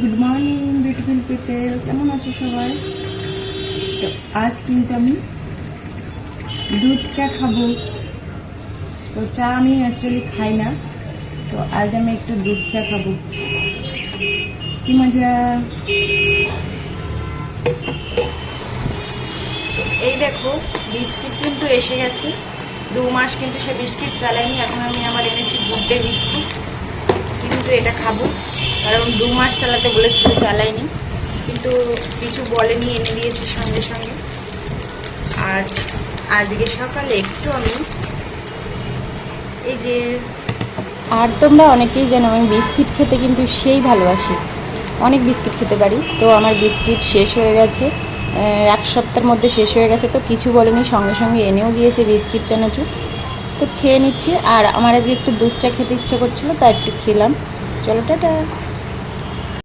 Good morning beautiful people কেমন আছো সবাই? তো আজ কিন্তু আমি দুধ চা খাব। তো চা আমি অ্যাকচুয়ালি খাই না। তো আজ আমি একটু দুধ চা খাব। কি মজা? এই দেখো, বিস্কিট কিন্তু এসে গেছে। দু মাস কিন্তু সে বিস্কিট চালাইনি এখন আমি আমার এনেছি গুড্ডে বিস্কিট। কিন্তু এটা খাব। কারণ দু মাস চালাতে বলেছিল চালাইনি কিন্তু কিছু বলেনি, এনে দিয়েছি সঙ্গে সঙ্গে। আর আজকে সকালে একটু আমি এই যে আর তোমরা অনেকেই জানো, আমি বিস্কিট খেতে কিন্তু সেই ভালোবাসি। অনেক বিস্কিট খেতে পারি। তো আমার বিস্কিট শেষ হয়ে গেছে এক সপ্তাহের মধ্যে শেষ হয়ে গেছে। তো কিছু বলেনি, সঙ্গে সঙ্গে এনেও দিয়েছে বিস্কিট, চানাচুর। তো খেয়ে নিচ্ছি। আর আমার আজকে একটু দুধ চা খেতে ইচ্ছা করছিল, তাই একটু খেলাম। চলো, টাটা।